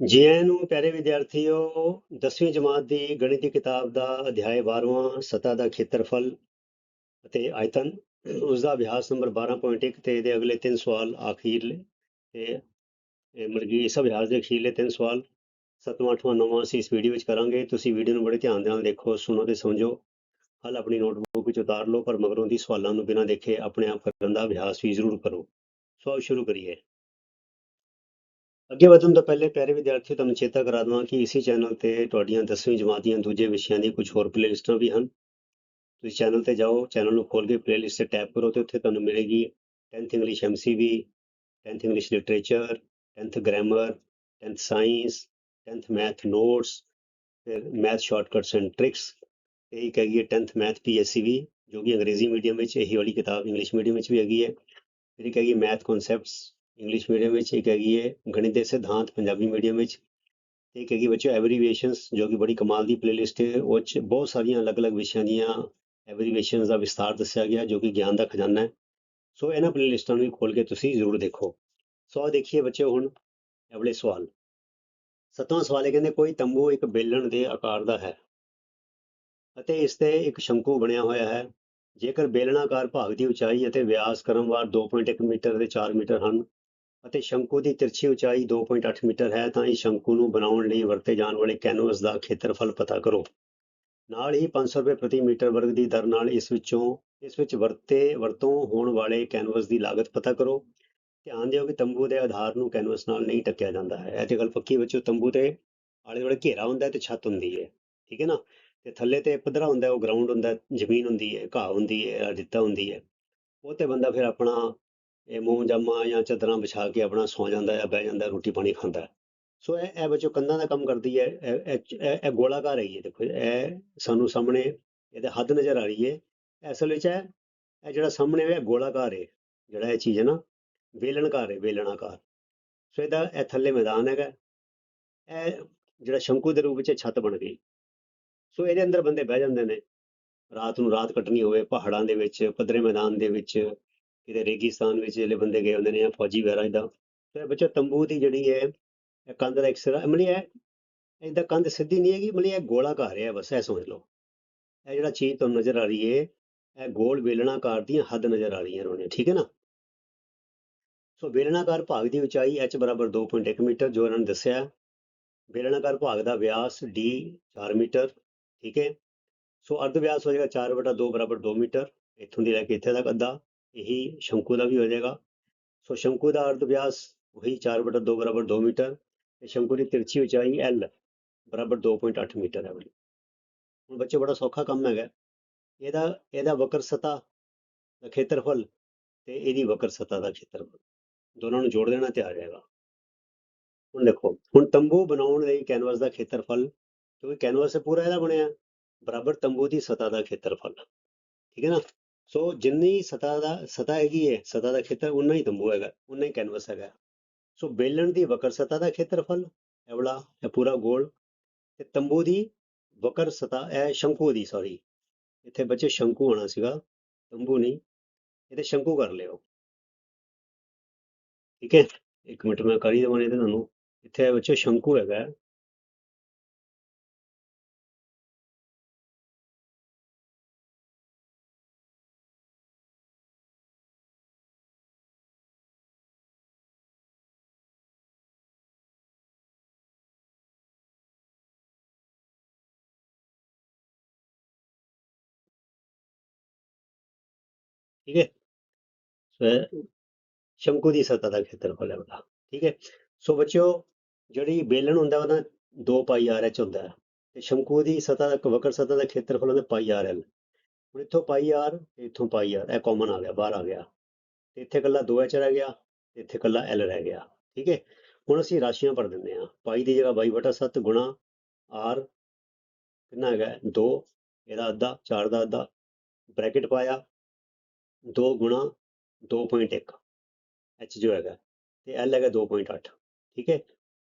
ਜੀ ਆਇਆਂ ਨੂੰ ਪਿਆਰੇ ਵਿਦਿਆਰਥੀਓ 10ਵੀਂ ਜਮਾਤ ਦੀ ਗਣਿਤ ਦੀ ਕਿਤਾਬ ਦਾ ਅਧਿਆਇ 12ਵਾਂ ਸਤਾ ਦਾ ਖੇਤਰਫਲ ਅਤੇ ਆਇਤਨ ਉਸ ਦਾ ਅਭਿਆਸ ਨੰਬਰ 12.1 ਤੇ ਇਹਦੇ ਅਗਲੇ ਤਿੰਨ ਸਵਾਲ ਆਖੀਰਲੇ ਤੇ ਇਹ ਮਤਲਬ ਕਿ ਇਸ ਅਭਿਆਸ ਦੇ ਅਖੀਰਲੇ ਤਿੰਨ ਸਵਾਲ ਸੱਤਵਾਂ, ਅੱਠਵਾਂ, ਨੌਵਾਂ ਅਸੀਂ ਇਸ ਵੀਡੀਓ ਵਿੱਚ ਕਰਾਂਗੇ। ਤੁਸੀਂ ਵੀਡੀਓ ਨੂੰ ਬੜੇ ਧਿਆਨ ਦੇ ਨਾਲ ਦੇਖੋ, ਸੁਣੋ ਤੇ ਸਮਝੋ। ਹਲ ਆਪਣੀ ਨੋਟਬੁੱਕ ਵਿੱਚ ਉਤਾਰ ਲਓ, ਪਰ ਮਗਰੋਂ ਦੀ ਸਵਾਲਾਂ ਨੂੰ ਬਿਨਾਂ ਦੇਖੇ ਆਪਣੇ ਆਪ ਕਰਨ ਦਾ ਅਭਿਆਸ ਵੀ ਜ਼ਰੂਰ ਕਰੋ। ਸੋ ਸ਼ੁਰੂ ਕਰੀਏ। ਅੱਗੇ ਵਧਣ ਤੋਂ ਪਹਿਲੇ ਪਿਆਰੇ ਵਿਦਿਆਰਥੀਓ, ਤੁਹਾਨੂੰ ਚੇਤਾ ਕਰਾ ਦਵਾਂ ਕਿ ਇਸੇ ਚੈਨਲ ਤੇ ਤੁਹਾਡੀਆਂ 10ਵੀਂ ਜਮਾਤ ਦੀਆਂ ਦੂਜੇ ਵਿਸ਼ਿਆਂ ਦੀ ਕੁਝ ਹੋਰ ਪਲੇਲਿਸਟਾਂ ਵੀ ਹਨ। ਤੁਸੀਂ ਚੈਨਲ ਤੇ ਜਾਓ ਚੈਨਲ ਨੂੰ ਖੋਲ ਕੇ ਪਲੇਲਿਸਟ ਤੇ ਟੈਪ ਕਰੋ ਤੇ ਉੱਥੇ ਤੁਹਾਨੂੰ ਮਿਲੇਗੀ 10th English MCV 10th English literature 10th grammar 10th science 10th math notes ਫਿਰ ਮੈਥ ਸ਼ਾਰਟਕਟਸ ਐਂਡ ਟ੍ਰਿਕਸ ਇਹ ਇੱਕ ਹੈਗੀ ਹੈ 10th ਮੈਥ PSCV ਜੋ ਕਿ ਅੰਗਰੇਜ਼ੀ ਮੀਡੀਅਮ ਵਿੱਚ, ਇਹੀ ਵਾਲੀ ਕਿਤਾਬ ਇੰਗਲਿਸ਼ ਮੀਡੀਅਮ ਵਿੱਚ ਵੀ ਹੈਗੀ ਹੈ। ਫਿਰ ਇੱਕ ਹੈਗੀ ਮੈਥ ਕਨਸੈਪਟਸ ਇੰਗਲਿਸ਼ ਮੀਡੀਅਮ ਵਿੱਚ ਇੱਕ ਹੈਗੀ ਹੈ ਗਣਿਤ ਦੇ ਸਿਧਾਂਤ ਪੰਜਾਬੀ ਮੀਡੀਅਮ ਵਿੱਚ ਤੇ ਇੱਕ ਹੈਗੀ ਬੱਚੋ ਐਬਰੀਵੇਸ਼ਨਸ ਜੋ ਕਿ ਬੜੀ ਕਮਾਲ ਦੀ ਪਲੇਲਿਸਟ ਹੈ, ਉਹ 'ਚ ਬਹੁਤ ਸਾਰੀਆਂ ਅਲੱਗ-ਅਲੱਗ ਵਿਸ਼ਿਆਂ ਦੀਆਂ ਐਬਰੀਵੇਸ਼ਨਸ ਦਾ ਵਿਸਤਾਰ ਦੱਸਿਆ ਗਿਆ ਜੋ ਕਿ ਗਿਆਨ ਦਾ ਖਜ਼ਾਨਾ ਹੈ। ਸੋ ਇਹਨਾਂ ਪਲੇਲਿਸਟਾਂ ਨੂੰ ਵੀ ਖੋਲ ਕੇ ਤੁਸੀਂ ਜ਼ਰੂਰ ਦੇਖੋ। ਸੋ ਆਹ ਦੇਖੀਏ ਬੱਚਿਓ ਹੁਣ ਅਗਲੇ ਸਵਾਲ। ਸੱਤਵਾਂ ਸਵਾਲ ਹੈ ਕਹਿੰਦੇ ਕੋਈ ਤੰਬੂ ਇੱਕ ਬੇਲਣ ਦੇ ਆਕਾਰ ਦਾ ਹੈ ਅਤੇ ਇਸ ਤੇ ਇੱਕ ਸ਼ੰਕੂ ਬਣਿਆ ਹੋਇਆ ਹੈ। ਜੇਕਰ ਬੇਲਣਾਕਾਰ ਭਾਗ ਦੀ ਉਚਾਈ ਅਤੇ ਵਿਆਸ ਕ੍ਰਮਵਾਰ 2.1 ਮੀਟਰ ਤੇ 4 ਮੀਟਰ ਹਨ ਅਤੇ ਸ਼ੰਕੂ ਦੀ ਤਿਰਛੀ ਉਚਾਈ 2.8 ਮੀਟਰ ਹੈ, ਤਾਂ ਇਸ ਸ਼ੰਕੂ ਨੂੰ ਬਣਾਉਣ ਲਈ ਵਰਤੇ ਜਾਣ ਵਾਲੇ ਕੈਨਵਸ ਦਾ ਖੇਤਰਫਲ ਪਤਾ ਕਰੋ। ਨਾਲ ਹੀ 500 ਰੁਪਏ ਪ੍ਰਤੀ ਮੀਟਰ ਵਰਗ ਦੀ ਦਰ ਨਾਲ ਇਸ ਵਿੱਚੋਂ, ਇਸ ਵਿੱਚ ਵਰਤੇ, ਵਰਤੋਂ ਹੋਣ ਵਾਲੇ ਕੈਨਵਸ ਦੀ ਲਾਗਤ ਪਤਾ ਕਰੋ। ਧਿਆਨ ਦਿਓ ਕਿ ਤੰਬੂ ਦੇ ਆਧਾਰ ਨੂੰ ਕੈਨਵਸ ਨਾਲ ਨਹੀਂ ਟੱਕਿਆ ਜਾਂਦਾ ਹੈ। ਇਹ ਤੇ ਗੱਲ ਪੱਕੀ ਬੱਚੋ ਤੰਬੂ ਤੇ ਆਲੇ ਦੁਆਲੇ ਘੇਰਾ ਹੁੰਦਾ ਹੈ ਤੇ ਛੱਤ ਹੁੰਦੀ ਹੈ। ਠੀਕ ਹੈ ਨਾ? ਤੇ ਥੱਲੇ ਤੇ ਪੱਧਰਾ ਹੁੰਦਾ ਉਹ ਗਰਾਊਂਡ ਹੁੰਦਾ ਜ਼ਮੀਨ ਹੁੰਦੀ ਹੈ, ਘਾਹ ਹੁੰਦੀ ਹੈ ਦਿੱਤਾ ਹੁੰਦੀ ਹੈ। ਉਹ ਤੇ ਬੰਦਾ ਫਿਰ ਆਪਣਾ ਇਹ ਮੂੰਹ ਜਾਮਾ ਜਾਂ ਚਾਦਰਾਂ ਵਿਛਾ ਕੇ ਆਪਣਾ ਸੌ ਜਾਂਦਾ ਹੈ, ਬਹਿ ਜਾਂਦਾ ਰੋਟੀ ਪਾਣੀ ਖਾਂਦਾ ਸੋ ਇਹ ਇਹ ਬੱਚੋ ਕੰਧਾਂ ਦਾ ਕੰਮ ਕਰਦੀ ਹੈ, ਇਹ ਇਹ, ਇਹ- ਇਹ ਗੋਲਾਕਾਰ ਹੈਗੀ ਹੈ ਦੇਖੋ ਇਹ ਸਾਨੂੰ ਸਾਹਮਣੇ ਇਹਦੇ ਹੱਦ ਨਜ਼ਰ ਆ ਰਹੀ ਹੈ। ਅਸਲ ਵਿੱਚ ਹੈ, ਇਹ ਜਿਹੜਾ ਸਾਹਮਣੇ ਹੈ ਇਹ ਗੋਲਾਕਾਰ ਹੈ, ਜਿਹੜਾ ਇਹ ਚੀਜ਼ ਹੈ ਨਾ, ਵੇਲਣਕਾਰ ਹੈ, ਵੇਲਣਾਕਾਰ। ਸੋ ਇਹਦਾ, ਇਹ ਥੱਲੇ ਮੈਦਾਨ ਹੈਗਾ। ਇਹ ਜਿਹੜਾ ਸ਼ੰਕੂ ਦੇ ਰੂਪ ਵਿੱਚ ਇਹ ਛੱਤ ਬਣ ਗਈ। ਸੋ ਇਹਦੇ ਅੰਦਰ ਬੰਦੇ ਬਹਿ ਜਾਂਦੇ ਨੇ। ਰਾਤ ਨੂੰ ਰਾਤ ਕੱਟਣੀ ਹੋਵੇ, ਪਹਾੜਾਂ ਦੇ ਵਿੱਚ, ਪੱਧਰੇ ਮੈਦਾਨ ਦੇ ਵਿੱਚ ਕਿਤੇ ਰੇਗਿਸਤਾਨ ਵਿੱਚ ਜਿਹੜੇ ਬੰਦੇ ਗਏ ਹੁੰਦੇ ਨੇ ਜਾਂ ਫੌਜੀ ਵਗੈਰਾ ਇਦਾਂ ਤੇ ਬੱਚਾ ਤੰਬੂ ਦੀ ਜਿਹੜੀ ਹੈ, ਇਹ ਕੰਧ ਦਾ ਇੱਕ ਸਿਰਾ, ਮਤਲਬ ਇਹ ਇਹਦਾ ਕੰਧ ਸਿੱਧੀ ਨਹੀਂ ਹੈਗੀ, ਮਤਲਬ ਇਹ ਗੋਲਾਕਾਰ ਹੈ ਬਸ, ਇਹ ਸਮਝ ਲਓ। ਇਹ ਜਿਹੜਾ ਚੀਜ਼ ਤੁਹਾਨੂੰ ਨਜ਼ਰ ਆ ਰਹੀ ਹੈ, ਇਹ ਗੋਲ ਵੇਲਣਾਕਾਰ ਦੀਆਂ ਹੱਦ ਨਜ਼ਰ ਆ ਰਹੀਆਂ ਨੇ ਠੀਕ ਹੈ ਨਾ? ਸੋ ਵੇਲਣਾਕਾਰ ਭਾਗ ਦੀ ਉਚਾਈ h ਬਰਾਬਰ 2.1 ਮੀਟਰ, ਜੋ ਇਹਨਾਂ ਨੇ ਦੱਸਿਆ। ਹੈ। ਵੇਲਣਾਕਾਰ ਭਾਗ ਦਾ ਵਿਆਸ d 4 ਮੀਟਰ, ਠੀਕ ਹੈ? ਸੋ ਅਰਧ ਵਿਆਸ ਹੋ ਜਾਏਗਾ 4 ਬਟਾ 2 ਬਰਾਬਰ 2 ਮੀਟਰ, ਇੱਥੋਂ ਦੀ ਲੈ ਕੇ ਇੱਥੇ ਤੱਕ ਅੱਧਾ। ਇਹੀ ਸ਼ੰਕੂ ਦਾ ਵੀ ਹੋ ਜਾਏਗਾ। ਸੋ ਸ਼ੰਕੂ ਦਾ ਅਰਧ ਵਿਆਸ ਉਹੀ 4 ਬਟਾ 2 ਬਰਾਬਰ 2 ਮੀਟਰ ਤੇ ਸ਼ੰਕੂ ਦੀ ਤਿਰਛੀ ਉਚਾਈ L ਬਰਾਬਰ 2.8 ਮੀਟਰ ਹੈ ਬੜੀ ਹੁਣ ਬੱਚੇ ਬੜਾ ਸੌਖਾ ਕੰਮ ਹੈਗਾ। ਇਹਦਾ ਇਹਦਾ ਵਕਰ ਸਤਾ ਦਾ ਖੇਤਰਫਲ ਤੇ ਇਹਦੀ ਵਕਰ ਸਤਾ ਦਾ ਖੇਤਰਫਲ। ਦੋਨਾਂ ਨੂੰ ਜੋੜ ਦੇਣਾ ਤੇ ਆ ਜਾਏਗਾ ਹੁਣ ਦੇਖੋ, ਹੁਣ ਤੰਬੂ ਬਣਾਉਣ ਲਈ ਕੈਨਵਸ ਦਾ ਖੇਤਰਫਲ, ਕਿਉਂਕਿ ਕੈਨਵਸ ਹੈ ਪੂਰਾ ਇਹਦਾ ਬਣਿਆ। ਬਰਾਬਰ ਤੰਬੂ ਦੀ ਸਤਾ ਦਾ ਖੇਤਰਫਲ। ਠੀਕ ਹੈ ਨਾ? ਸੋ ਜਿੰਨੀ ਸਤਾ ਦਾ, ਸਤਾ ਹੈਗੀ ਹੈ ਸਤਾ ਦਾ ਖੇਤਰ ਉਨਾ ਹੀ ਤੰਬੂ ਹੈਗਾ ਉਨਾ ਹੀ ਕੈਨਵਸ ਹੈਗਾ। ਸੋ ਬੇਲਣ ਦੀ ਵਕਰ ਸਤਾ ਦਾ ਖੇਤਰਫਲ ਇਹ ਇਹ ਪੂਰਾ ਗੋਲ ਤੇ ਤੰਬੂ ਦੀ ਵਕਰ ਸਤਾ ਇਹ ਸ਼ੰਕੂ ਦੀ ਸੌਰੀ ਇੱਥੇ ਬੱਚੇ ਸ਼ੰਕੂ ਹੋਣਾ ਸੀਗਾ, ਤੰਬੂ ਨਹੀਂ, ਇਹਦੇ ਸ਼ੰਕੂ ਕਰ ਲਿਓ। ਠੀਕ ਹੈ? ਇੱਕ ਮਿੰਟ ਮੈਂ ਕਰੀ ਹੀ ਦੇਵਾਂ ਤੁਹਾਨੂੰ ਇੱਥੇ ਬੱਚੇ ਸ਼ੰਕੂ ਹੈਗਾ। ਠੀਕ ਹੈ ਸੋ ਸ਼ੰਕੂ ਦੀ ਸਤਹ ਦਾ ਖੇਤਰਫਲ ਹੈ ਉਹਦਾ ਠੀਕ ਹੈ ਸੋ ਬੱਚਿਓ ਜਿਹੜੀ ਬੇਲਣ ਹੁੰਦਾ ਉਹਦਾ 2 ਪਾਈ ਆਰ ਐਚ ਹੁੰਦਾ ਹੈ ਤੇ ਸ਼ੰਕੂ ਦੀ ਸਤਹ ਦਾ ਵਕਰ ਸਤਹ ਦਾ ਖੇਤਰਫਲ ਹੁੰਦਾ ਪਾਈ ਆਰ ਐਲ ਹੁਣ ਇੱਥੋਂ ਪਾਈ ਆਰ ਤੇ ਇੱਥੋਂ ਪਾਈ ਆਰ ਇਹ ਕਾਮਨ ਆ ਗਿਆ ਬਾਹਰ ਆ ਗਿਆ ਤੇ ਇੱਥੇ ਕੱਲਾ 2 ਐਚ ਰਹਿ ਗਿਆ ਤੇ ਇੱਥੇ ਕੱਲਾ ਐਲ ਰਹਿ ਗਿਆ ਠੀਕ ਹੈ ਹੁਣ ਅਸੀਂ ਰਾਸ਼ੀਆਂ ਭਰ ਦਿੰਦੇ ਹਾਂ ਪਾਈ ਦੀ ਜਗ੍ਹਾ 22 ਬਟਾ 7 ਗੁਣਾ ਆਰ ਕਿੰਨਾ ਹੈਗਾ 2 ਇਹਦਾ ਅੱਧਾ 4 ਦਾ ਅੱਧਾ ਬ੍ਰੈਕਟ ਪਾਇਆ 2 ਗੁਣਾ 2.1 h ਜੋ ਹੈਗਾ ਤੇ l ਹੈਗਾ 2.8 ਠੀਕ ਹੈ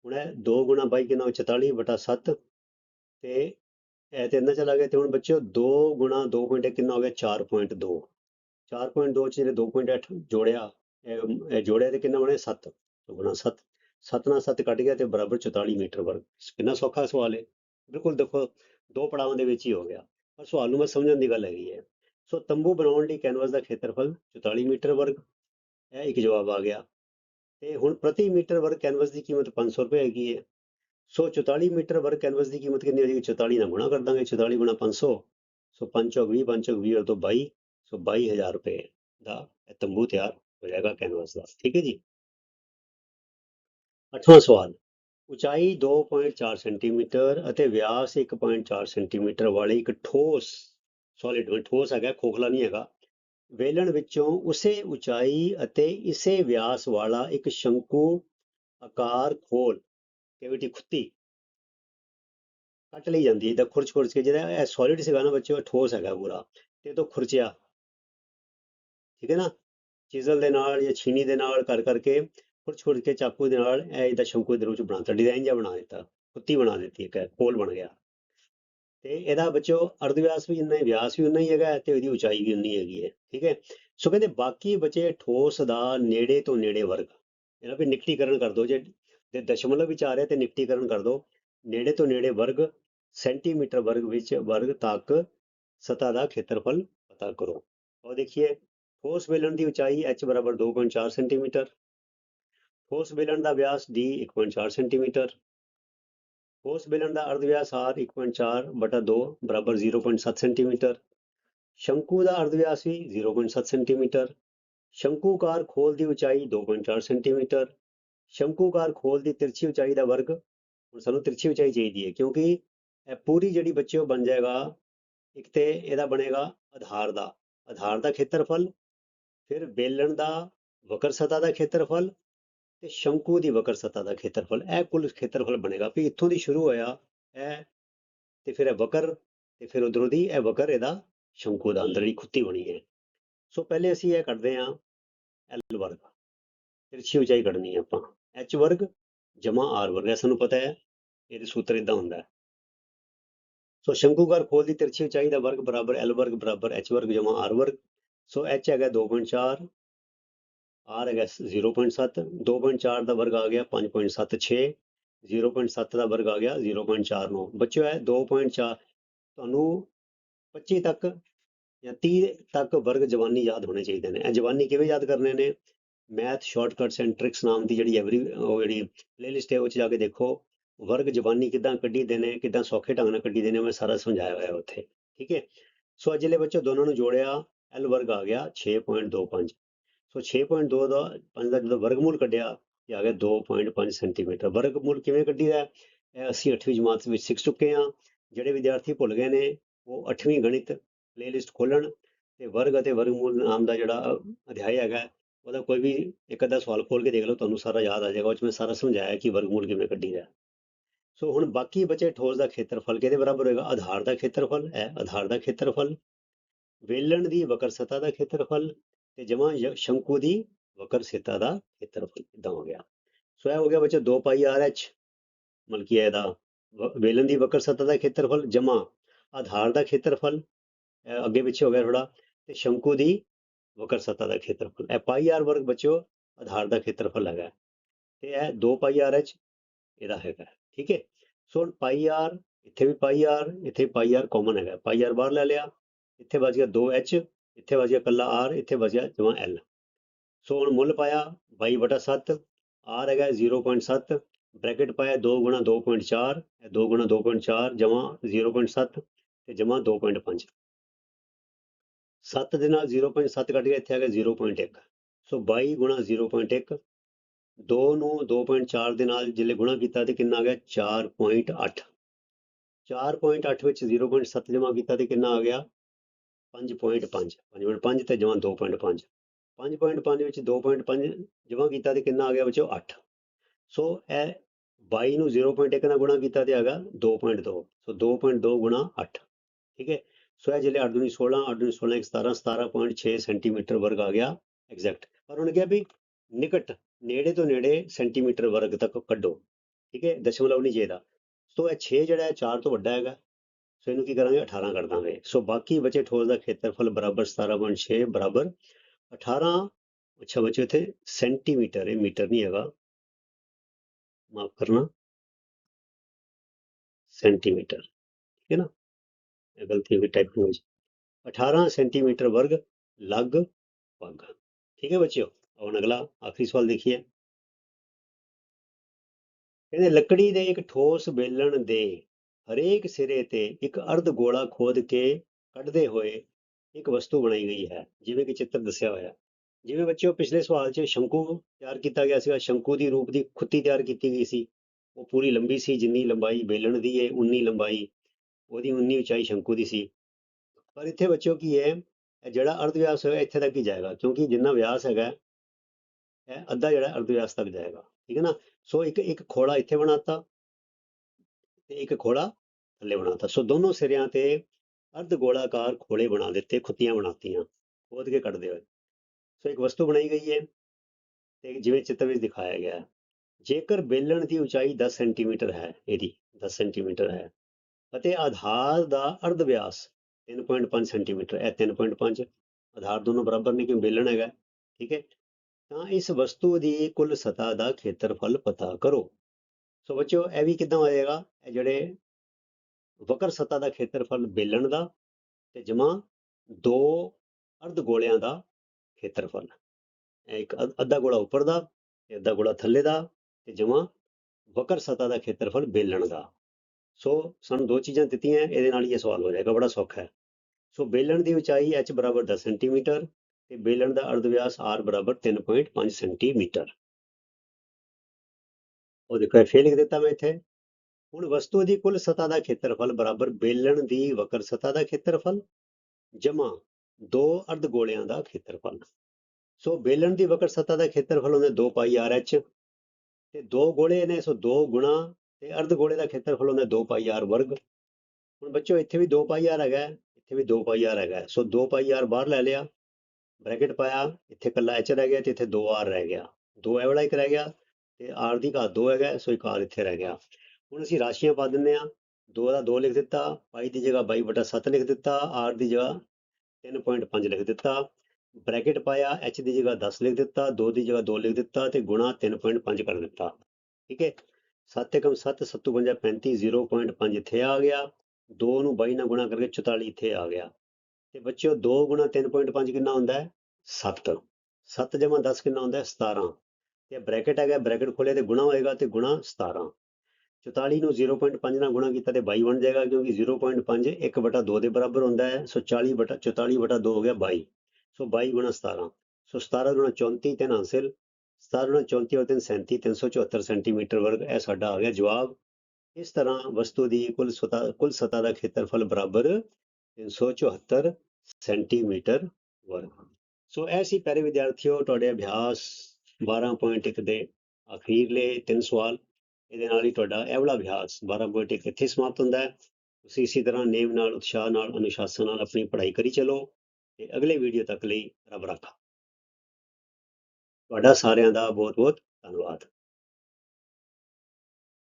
ਹੁਣ ਇਹ 2 ਗੁਣਾ 22 ਕਿੰਨਾ ਹੋਇਆ 44 ਬਟਾ 7 ਤੇ ਇਹ ਤੇ ਇੰਨਾ ਚਲਾ ਗਿਆ ਤੇ ਹੁਣ ਬੱਚਿਓ 2 ਗੁਣਾ 2.1 ਕਿੰਨਾ ਹੋ ਗਿਆ 4.2 4.2 ਚ ਜਿਹੜੇ 2.8 ਜੋੜਿਆ ਇਹ ਇਹ ਜੋੜਿਆ ਤੇ ਕਿੰਨਾ ਬਣਿਆ 7 ਗੁਣਾ 7 7 ਨਾਲ 7 ਕੱਟ ਗਿਆ ਤੇ ਬਰਾਬਰ 44 ਮੀਟਰ ਵਰਗ ਕਿੰਨਾ ਸੌਖਾ ਸਵਾਲ ਹੈ ਬਿਲਕੁਲ ਦੇਖੋ ਦੋ ਪੜਾਵਾਂ ਦੇ ਵਿੱਚ ਹੀ ਹੋ ਗਿਆ ਪਰ ਸਵਾਲ ਨੂੰ ਮੈਂ ਸਮਝਣ ਦੀ ਗੱਲ ਹੈਗੀ ਹੈ ਸੋ ਤੰਬੂ ਬਣਾਉਣ ਲਈ ਕੈਨਵਸ ਦਾ ਖੇਤਰਫਲ 44 ਮੀਟਰ ਵਰਗ, ਇਹ ਇੱਕ ਜਵਾਬ ਆ ਗਿਆ। ਤੇ ਹੁਣ ਪ੍ਰਤੀ ਮੀਟਰ ਵਰਗ ਕੈਨਵਸ ਦੀ ਕੀਮਤ 500 ਰੁਪਏ ਹੈਗੀ ਹੈ। ਸੋ 44 ਮੀਟਰ ਵਰਗ ਕੈਨਵਸ ਦੀ ਕੀਮਤ ਕਿੰਨੀ ਹੋ ਜਾਏਗੀ? 44 ਨਾਲ ਗੁਣਾ ਕਰ ਦਾਂਗੇ 44 ਗੁਣਾ 500 ਸੋ। 5 ਚੌਕ 20 5 20 ਤੋਂ 22 ਸੋ 22000 ਰੁਪਏ ਦਾ ਇਹ ਤੰਬੂ ਤਿਆਰ ਹੋ ਜਾਏਗਾ ਕੈਨਵਸ ਦਾ, ਠੀਕ ਹੈ ਜੀ? ਅੱਠਵਾਂ ਸਵਾਲ, ਉਚਾਈ 2.4 ਸੈਂਟੀਮੀਟਰ ਅਤੇ ਵਿਆਸ 1.4 ਸੈਂਟੀਮੀਟਰ ਵਾਲੇ ਇੱਕ ਠੋਸ ਸੋਲਿਡ ਠੋਸ ਹੈਗਾ, ਖੋਖਲਾ ਨਹੀਂ ਹੈਗਾ। ਵੇਲਣ ਵਿੱਚੋਂ ਉਸੇ ਉਚਾਈ ਅਤੇ ਇਸੇ ਵਿਆਸ ਵਾਲਾ ਇੱਕ ਸ਼ੰਕੂ ਆਕਾਰ ਖੋਲ ਕੈਵਿਟੀ ਖੁੱਤੀ ਕੱਟ ਲਈ ਜਾਂਦੀ ਹੈ। ਤਾਂ ਖੁਰਚ ਖੁਰਚ ਕੇ ਜਿਹੜਾ ਇਹ ਸੋਲਿਡ ਸੀਗਾ ਨਾ ਬੱਚਿਓ, ਇਹ ਠੋਸ ਹੈਗਾ ਪੂਰਾ। ਤੇ ਇਹ ਤੋਂ ਖੁਰਚਿਆ। ਠੀਕ ਹੈ ਨਾ? ਚੀਜ਼ਲ ਦੇ ਨਾਲ ਜਾਂ ਛੀਨੀ ਦੇ ਨਾਲ ਕਰ ਕਰਕੇ ਖੁਰਚ ਖੁਰਚ ਕੇ ਚਾਕੂ ਦੇ ਨਾਲ ਇਹ ਇਹਦਾ ਸ਼ੰਕੂ ਦੇ ਰੂਪ ਚ ਬਣਾਤਾ ਡਿਜ਼ਾਈਨ ਜਿਹਾ ਬਣਾ ਦਿੱਤਾ। ਖੁੱਤੀ ਬਣਾ ਦਿੱਤੀ ਇੱਕ ਖੋਲ ਬਣ ਗਿਆ। ਤੇ ਇਹਦਾ ਬੱਚਿਓ ਅਰਧ ਵਿਆਸ ਵੀ ਇੰਨਾ ਹੀ, ਵਿਆਸ ਵੀ ਉਨਾ ਹੀ ਹੈਗਾ ਤੇ ਇਹਦੀ ਉਚਾਈ ਵੀ ਉਨੀ ਹੈਗੀ ਹੈ, ਠੀਕ ਹੈ? ਸੋ ਕਹਿੰਦੇ ਬਾਕੀ ਬਚੇ ਠੋਸ ਦਾ ਨੇੜੇ ਤੋਂ ਨੇੜੇ ਵਰਗ। ਇਹਨਾਂ ਵੀ ਨਿਕਟੀਕਰਨ ਕਰ ਦਿਓ ਜੇ ਤੇ ਦਸ਼ਮਲਵ ਵਿੱਚ ਆ ਰਿਹਾ ਤੇ ਨਿਕਟੀਕਰਨ ਕਰ ਦਿਓ। ਨੇੜੇ ਤੋਂ ਨੇੜੇ ਵਰਗ, ਸੈਂਟੀਮੀਟਰ ਵਰਗ ਵਿੱਚ ਵਰਗ ਤੱਕ ਸਤ੍ਹਾ ਦਾ ਖੇਤਰਫਲ ਪਤਾ ਕਰੋ। ਉਹ ਦੇਖੀਏ, ਠੋਸ ਵੇਲਣ ਦੀ ਉਚਾਈ h ਬਰਾਬਰ 2.4 ਸੈਂਟੀਮੀਟਰ, ਠੋਸ ਵੇਲਣ ਦਾ ਵਿਆਸ d 1.4 ਸੈਂਟੀਮੀਟਰ ਠੋਸ ਵੇਲਣ ਦਾ ਅਰਧ ਵਿਆਸ r 1.4 ਬਟਾ 2 ਬਰਾਬਰ 0.7 ਸੈਂਟੀਮੀਟਰ। ਸ਼ੰਕੂ ਦਾ ਅਰਧ ਵਿਆਸ ਵੀ 0.7 ਸੈਂਟੀਮੀਟਰ। ਸ਼ੰਕੂਕਾਰ ਖੋਲ ਦੀ ਉਚਾਈ 2.4 ਸੈਂਟੀਮੀਟਰ। ਸ਼ੰਕੂਕਾਰ ਖੋਲ ਦੀ ਤਿਰਛੀ ਉਚਾਈ ਦਾ ਵਰਗ। ਹੁਣ ਸਾਨੂੰ ਤਿਰਛੀ ਉਚਾਈ ਚਾਹੀਦੀ ਹੈ ਕਿਉਂਕਿ ਇਹ ਪੂਰੀ ਜਿਹੜੀ ਬੱਚਿਓ ਬਣ ਜਾਏਗਾ, ਇੱਕ ਤੇ ਇਹਦਾ ਬਣੇਗਾ ਆਧਾਰ ਦਾ। ਆਧਾਰ ਦਾ ਖੇਤਰਫਲ, ਫਿਰ ਬੇਲਣ ਦਾ, ਵਕਰ ਸਤਾ ਦਾ ਖੇਤਰਫਲ ਤੇ ਸ਼ੰਕੂ ਦੀ ਵਕਰ ਸਤ੍ਹਾ ਦਾ ਖੇਤਰਫਲ, ਇਹ ਕੁੱਲ ਖੇਤਰਫਲ ਬਣੇਗਾ ਵੀ ਇੱਥੋਂ ਦੀ ਸ਼ੁਰੂ ਹੋਇਆ ਇਹ ਤੇ ਫਿਰ ਇਹ ਵਕਰ ਤੇ ਫਿਰ ਉਧਰੋਂ ਦੀ ਇਹ ਵਕਰ ਇਹਦਾ ਸ਼ੰਕੂ ਦਾ ਅੰਦਰਲੀ ਖੁੱਤੀ ਬਣੀ ਹੈ। ਸੋ ਪਹਿਲੇ ਅਸੀਂ ਇਹ ਕੱਢਦੇ ਹਾਂ L ਵਰਗ ਤਿਰਛੀ ਉਚਾਈ ਕੱਢਣੀ ਹੈ ਆਪਾਂ। H ਵਰਗ ਜਮਾ R ਵਰਗ ਇਹ ਸਾਨੂੰ ਪਤਾ ਹੈ ਇਹਦੇ ਸੂਤਰ ਇਦਾਂ ਹੁੰਦਾ ਹੈ। ਸੋ ਸ਼ੰਕੂਕਾਰ ਖੋਲ ਦੀ ਤਿਰਛੀ ਉਚਾਈ ਦਾ ਵਰਗ ਬਰਾਬਰ L ਵਰਗ ਬਰਾਬਰ H ਵਰਗ ਜਮਾ R ਵਰਗ, ਸੋ H ਹੈਗਾ 2.4 R ਹੈਗਾ 0.7 2.4 ਦਾ ਵਰਗ ਆ ਗਿਆ 5.76 0.7 ਦਾ ਵਰਗ ਆ ਗਿਆ 0.49 ਬੱਚਿਓ ਹੈ 2.4 ਤੁਹਾਨੂੰ 25 ਤੱਕ ਜਾਂ 30 ਤੱਕ ਵਰਗ ਜਵਾਨੀ ਯਾਦ ਹੋਣੇ ਚਾਹੀਦੇ ਨੇ। ਇਹ ਜਵਾਨੀ ਕਿਵੇਂ ਯਾਦ ਕਰਨੇ ਨੇ? ਮੈਥ ਸ਼ਾਰਟਕਟਸ ਐਂਡ ਟ੍ਰਿਕਸ ਨਾਮ ਦੀ ਜਿਹੜੀ ਐਵਰੀ ਉਹ ਜਿਹੜੀ ਪਲੇਲਿਸਟ ਹੈ, ਉਹ ਚ ਜਾ ਕੇ ਦੇਖੋ। ਵਰਗ ਜਵਾਨੀ ਕਿਦਾਂ ਕੱਢੀ ਦੇ ਨੇ, ਕਿਦਾਂ ਸੌਖੇ ਢੰਗ ਨਾਲ ਕੱਢੀ ਦੇ ਨੇ, ਮੈਂ ਸਾਰਾ ਸਮਝਾਇਆ ਹੋਇਆ ਉੱਥੇ। ਠੀਕ ਹੈ? ਸੋ ਅੱਜ ਅਜਿਲੇ ਬੱਚੋ ਦੋਨਾਂ ਨੂੰ ਜੋੜਿਆ ਐਲ ਵਰਗ ਆ ਗਿਆ 6.25 ਸੋ 6.2 ਦਾ 5 ਦਾ ਜਦੋਂ ਵਰਗਮੂਲ ਕੱਢਿਆ, ਇਹ ਆ ਗਿਆ 2.5 ਸੈਂਟੀਮੀਟਰ ਵਰਗਮੂਲ ਕਿਵੇਂ ਕੱਢੀਦਾ ਹੈ? ਇਹ ਅਸੀਂ 8ਵੀਂ ਜਮਾਤ ਵਿੱਚ ਸਿੱਖ ਚੁੱਕੇ ਹਾਂ ਜਿਹੜੇ ਵਿਦਿਆਰਥੀ ਭੁੱਲ ਗਏ ਨੇ, ਉਹ 8ਵੀਂ ਗਣਿਤ ਪਲੇਲਿਸਟ ਖੋਲਣ ਤੇ ਵਰਗ ਅਤੇ ਵਰਗਮੂਲ ਨਾਮ ਦਾ ਜਿਹੜਾ ਅਧਿਆਇ ਹੈਗਾ, ਉਹਦਾ ਕੋਈ ਵੀ ਇੱਕ ਅੱਧਾ ਸਵਾਲ ਖੋਲ ਕੇ ਦੇਖ ਲਓ, ਤੁਹਾਨੂੰ ਸਾਰਾ ਯਾਦ ਆ ਜਾਏਗਾ, ਉਹ 'ਚ ਮੈਂ ਸਾਰਾ ਸਮਝਾਇਆ ਕਿ ਵਰਗਮੂਲ ਕਿਵੇਂ ਕੱਢੀਦਾ ਹੈ। ਸੋ ਹੁਣ ਬਾਕੀ ਬਚੇ ਠੋਸ ਦਾ ਖੇਤਰਫਲ ਕਿਹਦੇ ਬਰਾਬਰ ਹੋਏਗਾ ਆਧਾਰ ਦਾ ਖੇਤਰਫਲ ਹੈ ਆਧਾਰ ਦਾ ਖੇਤਰਫਲ ਵੇਲਣ ਦੀ ਵਕਰ ਸਤ੍ਹਾ ਦਾ ਖੇਤਰਫਲ ਤੇ ਜਮਾ ਸ਼ੰਕੂ ਦੀ ਵਕਰ ਸਿੱਤਾ ਦਾ ਖੇਤਰਫਲ ਇਦਾਂ ਹੋ ਗਿਆ। ਸੋ ਇਹ ਹੋ ਗਿਆ ਬੱਚੇ 2 ਪਾਈ ਆਰ ਐਚ, ਮਤਲਬ ਕੀ ਹੈ ਇਹਦਾ ਵ- ਵੇਲਣ ਦੀ ਵਕਰ ਸਤ੍ਹਾ ਦਾ ਖੇਤਰਫਲ, ਜਮਾ ਆਧਾਰ ਦਾ ਖੇਤਰਫਲ ਅੱਗੇ ਪਿੱਛੇ ਹੋ ਗਿਆ ਥੋੜਾ ਤੇ ਸ਼ੰਕੂ ਦੀ ਵਕਰ ਸਤ੍ਹਾ ਦਾ ਖੇਤਰਫਲ। ਇਹ ਪਾਈ ਆਰ ਵਰਗ ਬੱਚਿਓ ਆਧਾਰ ਦਾ ਖੇਤਰਫਲ ਹੈਗਾ। ਤੇ ਇਹ 2 ਪਾਈ ਆਰ ਐਚ ਇਹਦਾ ਹੈਗਾ, ਠੀਕ ਹੈ? ਸੋ ਪਾਈ ਆਰ, ਇੱਥੇ ਵੀ ਪਾਈ ਆਰ, ਇੱਥੇ ਪਾਈ ਆਰ ਕਾਮਨ ਹੈਗਾ। ਪਾਈ ਆਰ ਬਾਹਰ ਲੈ ਲਿਆ, ਇੱਥੇ ਬਚ ਗਿਆ 2h ਇੱਥੇ ਬਚ ਗਿਆ ਕੱਲਾ r, ਇੱਥੇ ਬਚ ਗਿਆ ਜਮਾ l ਸੋ ਹੁਣ ਮੁੱਲ ਪਾਇਆ 22 ਬਟਾ 7 r ਹੈਗਾ 0.7 ਬ੍ਰੈਕਟ ਪਾਇਆ 2 ਗੁਣਾ 2.4 ਇਹ 2 ਗੁਣਾ 2.4 ਜਮਾ 0.7 ਤੇ ਜਮਾ 2.5 7 ਦੇ ਨਾਲ 0.7 ਕੱਟ ਗਿਆ ਇੱਥੇ ਆ ਗਿਆ 0.1 ਸੋ 22 ਗੁਣਾ 0.1 2 ਨੂੰ 2.4 ਦੇ ਨਾਲ ਜਿਲੇ ਗੁਣਾ ਕੀਤਾ ਤੇ ਕਿੰਨਾ ਆ ਗਿਆ? 4.8 4.8 ਵਿੱਚ 0.7 ਜਮਾ ਕੀਤਾ ਤੇ ਕਿੰਨਾ ਆ ਗਿਆ? 5.5 5.5 ਤੇ ਜਮਾ 2.5 5.5 ਵਿੱਚ 2.5 ਜਮਾ ਕੀਤਾ ਤੇ ਕਿੰਨਾ ਆ ਗਿਆ ਬੱਚੋ 8 ਸੋ ਇਹ 22 ਨੂੰ 0.1 ਨਾਲ ਗੁਣਾ ਕੀਤਾ ਤੇ ਆ ਗਿਆ 2.2 ਸੋ 2.2 ਗੁਣਾ 8 ਠੀਕ ਹੈ? ਸੋ ਇਹ ਜਿਹੜੇ 8 ਦੂਣੀ 16 8 ਦੂਣੀ 16 ਇੱਕ 17 17.6 ਸੈਂਟੀਮੀਟਰ ਵਰਗ ਆ ਗਿਆ ਐਗਜ਼ੈਕਟ ਪਰ ਉਹਨੇ ਕਿਹਾ ਵੀ ਨਿਕਟ, ਨੇੜੇ ਤੋਂ ਨੇੜੇ ਸੈਂਟੀਮੀਟਰ ਵਰਗ ਤੱਕ ਕੱਢੋ। ਠੀਕ ਹੈ? ਦਸ਼ਮਲਵ ਨਹੀਂ ਚਾਹੀਦਾ ਸੋ ਇਹ 6 ਜਿਹੜਾ ਹੈ 4 ਤੋਂ ਵੱਡਾ ਹੈਗਾ। ਸੋ ਇਹਨੂੰ ਕੀ ਕਰਾਂਗੇ? 18 ਕਰ ਦਾਂਗੇ। ਸੋ ਬਾਕੀ ਬਚੇ ਠੋਸ ਦਾ ਖੇਤਰਫਲ ਬਰਾਬਰ 17.6 ਬਰਾਬਰ 18 ਅੱਛਾ ਬੱਚੇ ਇੱਥੇ ਸੈਂਟੀਮੀਟਰ, ਇਹ ਮੀਟਰ ਨਹੀਂ ਹੈਗਾ। ਮਾਫ ਕਰਨਾ। ਸੈਂਟੀਮੀਟਰ, ਠੀਕ ਹੈ ਨਾ? ਇਹ ਗਲਤੀ ਹੋਈ ਗਈ ਟਾਈਪਿੰਗ ਵਿੱਚ। 18 ਸੈਂਟੀਮੀਟਰ ਵਰਗ ਲਗਭਗ ਠੀਕ ਹੈ ਬੱਚਿਓ ਹੁਣ ਅਗਲਾ, ਆਖਰੀ ਸਵਾਲ ਦੇਖੀਏ। ਕਹਿੰਦੇ ਲੱਕੜੀ ਦੇ ਇੱਕ ਠੋਸ ਬੇਲਣ ਦੇ ਹਰੇਕ ਸਿਰੇ ਤੇ ਇੱਕ ਅਰਧ ਗੋਲਾ ਖੋਦ ਕੇ ਕੱਢਦੇ ਹੋਏ ਇੱਕ ਵਸਤੂ ਬਣਾਈ ਗਈ ਹੈ, ਜਿਵੇਂ ਕਿ ਚਿੱਤਰ ਦੱਸਿਆ ਹੋਇਆ। ਜਿਵੇਂ ਬੱਚਿਓ, ਪਿਛਲੇ ਸਵਾਲ 'ਚ ਸ਼ੰਕੂ ਤਿਆਰ ਕੀਤਾ ਗਿਆ ਸੀਗਾ। ਸ਼ੰਕੂ ਦੀ ਰੂਪ ਦੀ ਖੁੱਤੀ ਤਿਆਰ ਕੀਤੀ ਗਈ ਸੀ। ਉਹ ਪੂਰੀ ਲੰਬੀ ਸੀ, ਜਿੰਨੀ ਲੰਬਾਈ ਬੇਲਣ ਦੀ ਹੈ ਉਨੀ ਲੰਬਾਈ ਉਹਦੀ ਉਨੀ ਉਚਾਈ ਸ਼ੰਕੂ ਦੀ ਸੀ। ਪਰ ਇੱਥੇ ਬੱਚਿਓ ਕੀ ਹੈ ਜਿਹੜਾ ਅਰਧ ਵਿਆਸ ਹੋਇਆ, ਇੱਥੇ ਤੱਕ ਹੀ ਜਾਏਗਾ, ਕਿਉਂਕਿ ਜਿੰਨਾ ਵਿਆਸ ਹੈਗਾ, ਇਹ ਅੱਧਾ ਜਿਹੜਾ ਅਰਧ ਵਿਆਸ ਤੱਕ ਜਾਏਗਾ। ਠੀਕ ਹੈ ਨਾ? ਸੋ ਇੱਕ ਇੱਕ ਖੋਲਾ ਇੱਥੇ ਬਣਾਤਾ। ਤੇ ਇੱਕ ਖੋੜਾ ਥੱਲੇ ਬਣਾਤਾ ਸੋ ਦੋਨੋਂ ਸਿਰਿਆਂ ਤੇ ਅਰਧ ਗੋਲਾਕਾਰ ਖੋਲੇ ਬਣਾ ਦਿੱਤੇ, ਖੁੱਤੀਆਂ ਬਣਾਤੀਆਂ, ਖੋਦ ਕੇ ਕੱਢਦੇ ਹੋਏ। ਸੋ ਇੱਕ ਵਸਤੂ ਬਣਾਈ ਗਈ ਹੈ ਤੇ ਜਿਵੇਂ ਚਿੱਤਰ ਵਿੱਚ ਦਿਖਾਇਆ ਗਿਆ। ਹੈ ਜੇਕਰ ਬੇਲਣ ਦੀ ਉਚਾਈ 10 ਸੈਂਟੀਮੀਟਰ ਹੈ, ਇਹਦੀ 10 ਸੈਂਟੀਮੀਟਰ ਹੈ ਅਤੇ ਆਧਾਰ ਦਾ ਅਰਧ ਵਿਆਸ 3.5 ਸੈਂਟੀਮੀਟਰ ਹੈ 3.5 ਆਧਾਰ ਦੋਨੋਂ ਬਰਾਬਰ ਨੇ, ਕਿਉਂ ਬੇਲਣ ਹੈਗਾ, ਠੀਕ ਹੈ? ਤਾਂ ਇਸ ਵਸਤੂ ਦੀ ਕੁੱਲ ਸਤ੍ਹਾ ਦਾ ਖੇਤਰਫਲ ਪਤਾ ਕਰੋ। ਸੋ ਬੱਚਿਓ, ਇਹ ਵੀ ਕਿਦਾਂ ਜਾਏਗਾ ਇਹ ਜਿਹੜੇ ਵਕਰ ਸਤ੍ਹਾ ਦਾ ਖੇਤਰਫਲ ਬੇਲਣ ਦਾ ਤੇ ਜਮਾ ਦੋ ਅਰਧ ਗੋਲਿਆਂ ਦਾ ਖੇਤਰਫਲ। ਇੱਕ ਅੱਧ- ਅੱਧਾ ਗੋਲਾ ਉੱਪਰ ਦਾ ਤੇ ਅੱਧਾ ਗੋਲਾ ਥੱਲੇ ਦਾ ਤੇ ਜਮਾ ਵਕਰ ਸਤ੍ਹਾ ਦਾ ਖੇਤਰਫਲ ਬੇਲਣ ਦਾ। ਸੋ ਸਾਨੂੰ ਦੋ ਚੀਜ਼ਾਂ ਦਿੱਤੀਆਂ, ਇਹਦੇ ਨਾਲ ਹੀ ਇਹ ਸਵਾਲ ਹੋ ਜਾਏਗਾ, ਬੜਾ ਸੌਖਾ ਹੈ। ਸੋ ਬੇਲਣ ਦੀ ਉਚਾਈ h ਬਰਾਬਰ 10 ਸੈਂਟੀਮੀਟਰ ਤੇ ਬੇਲਣ ਦਾ ਅਰਧ ਵਿਆਸ r ਬਰਾਬਰ 3.5 ਸੈਂਟੀਮੀਟਰ। ਉਹ ਦੇਖੋ ਫੇਰ ਲਿਖ ਦਿੱਤਾ ਮੈਂ ਇੱਥੇ। ਹੁਣ ਵਸਤੂ ਦੀ ਕੁੱਲ ਸਤ੍ਹਾ ਦਾ ਖੇਤਰਫਲ ਬਰਾਬਰ ਬੇਲਣ ਦੀ ਵਕਰ ਸਤ੍ਹਾ ਦਾ ਖੇਤਰਫਲ ਜਮਾ ਦੋ ਅਰਧ ਗੋਲਿਆਂ ਦਾ ਖੇਤਰਫਲ। ਸੋ ਬੇਲਣ ਦੀ ਵਕਰ ਸਤ੍ਹਾ ਦਾ ਖੇਤਰਫਲ ਉਹਨੇ 2 ਪਾਈ ਆਰ ਐਚ ਤੇ ਦੋ ਗੋਲੇ ਨੇ, ਸੋ 2 ਗੁਣਾ ਤੇ ਅਰਧ ਗੋਲੇ ਦਾ ਖੇਤਰਫਲ ਉਹਨੇ 2 ਪਾਈ ਆਰ ਵਰਗ। ਹੁਣ ਬੱਚੋ ਇੱਥੇ ਵੀ 2 ਪਾਈ ਆਰ ਹੈਗਾ, ਇੱਥੇ ਵੀ 2 ਪਾਈ ਆਰ ਹੈਗਾ। ਸੋ 2 ਪਾਈ ਆਰ ਬਾਹਰ ਲੈ ਲਿਆ, ਬ੍ਰੈਕਟ ਪਾਇਆ, ਇੱਥੇ ਕੱਲਾ ਐਚ ਰਹਿ ਗਿਆ ਤੇ ਇੱਥੇ 2r ਰਹਿ ਗਿਆ। 2 ਇਹ ਵਾਲਾ ਇੱਕ ਰਹਿ ਗਿਆ ਤੇ r ਦੀ ਘਾਤ 2 ਹੈਗਾ, ਸੋ ਇੱਕ r ਇੱਥੇ ਰਹਿ ਗਿਆ। ਹੁਣ ਅਸੀਂ ਰਾਸ਼ੀਆਂ ਪਾ ਦਿੰਦੇ ਆ 2 ਦਾ 2 ਲਿਖ ਦਿੱਤਾ, ਪਾਈ ਦੀ ਜਗ੍ਹਾ 22 ਬਟਾ 7 ਲਿਖ ਦਿੱਤਾ, r ਦੀ ਜਗ੍ਹਾ 3.5 ਲਿਖ ਦਿੱਤਾ। ਬ੍ਰੈਕਟ ਪਾਇਆ, h ਦੀ ਜਗ੍ਹਾ 10 ਲਿਖ ਦਿੱਤਾ 2 ਦੀ ਜਗ੍ਹਾ 2 ਲਿਖ ਦਿੱਤਾ ਤੇ ਗੁਣਾ 3.5 ਕਰ ਦਿੱਤਾ। ਠੀਕ ਹੈ? 7 ਕਮ 7 7 55 35 0.5 ਇੱਥੇ ਆ ਗਿਆ। 2 ਨੂੰ 22 ਨਾਲ ਗੁਣਾ ਕਰਕੇ 44 ਇੱਥੇ ਆ ਗਿਆ। ਤੇ ਬੱਚਿਓ 2 ਗੁਣਾ 3.5 ਕਿੰਨਾ ਹੁੰਦਾ ਹੈ? 7 7 ਜਮਾ 10 ਕਿੰਨਾ ਹੁੰਦਾ ਹੈ? 17 ਤੇ ਬ੍ਰੈਕਟ ਹੈਗਾ, ਬ੍ਰੈਕਟ ਖੋਲੇ ਤੇ ਗੁਣਾ ਹੋਏਗਾ ਤੇ ਗੁਣਾ 17 44 ਨੂੰ 0.5 ਨਾਲ ਗੁਣਾ ਕੀਤਾ ਤੇ 22 ਬਣ ਜਾਏਗਾ ਕਿਉਂਕਿ 0.5 1/2 ਦੇ ਬਰਾਬਰ ਹੁੰਦਾ ਹੈ, ਸੋ 40 ਬਟਾ 44 ਬਟਾ 2 ਹੋ ਗਿਆ 22 ਸੋ 22 ਗੁਣਾ 17 ਸੋ 17 ਗੁਣਾ 34 ਤਿੰਨ ਹਾਸਿਲ 17 34 ਔਰ 3 37 374 ਸੈਂਟੀਮੀਟਰ ਵਰਗ, ਇਹ ਸਾਡਾ ਆ ਗਿਆ ਜਵਾਬ। ਇਸ ਤਰ੍ਹਾਂ ਵਸਤੂ ਦੀ ਕੁੱਲ ਸਤਾ, ਕੁੱਲ ਸਤ੍ਹਾ ਦਾ ਖੇਤਰਫਲ ਬਰਾਬਰ 374 ਸੈਂਟੀਮੀਟਰ ਵਰਗ। ਸੋ ਇਹ ਸੀ ਪਿਆਰੇ ਵਿਦਿਆਰਥੀਓ, ਤੁਹਾਡੇ ਅਭਿਆਸ 12.1 ਦੇ ਅਖੀਰਲੇ ਤਿੰਨ ਸਵਾਲ। ਇਹਦੇ ਨਾਲ ਹੀ ਤੁਹਾਡਾ ਇਹ ਵਾਲਾ ਅਭਿਆਸ 12.1 ਇੱਥੇ ਸਮਾਪਤ ਹੁੰਦਾ ਹੈ। ਤੁਸੀਂ ਇਸੇ ਤਰ੍ਹਾਂ ਨੇਮ ਨਾਲ, ਉਤਸ਼ਾਹ ਨਾਲ, ਅਨੁਸ਼ਾਸਨ ਨਾਲ ਆਪਣੀ ਪੜ੍ਹਾਈ ਕਰੀ ਚਲੋ ਤੇ ਅਗਲੇ ਵੀਡੀਓ ਤੱਕ ਲਈ ਰੱਬ ਰਾਖਾ। ਤੁਹਾਡਾ ਸਾਰਿਆਂ ਦਾ ਬਹੁਤ ਬਹੁਤ ਧੰਨਵਾਦ।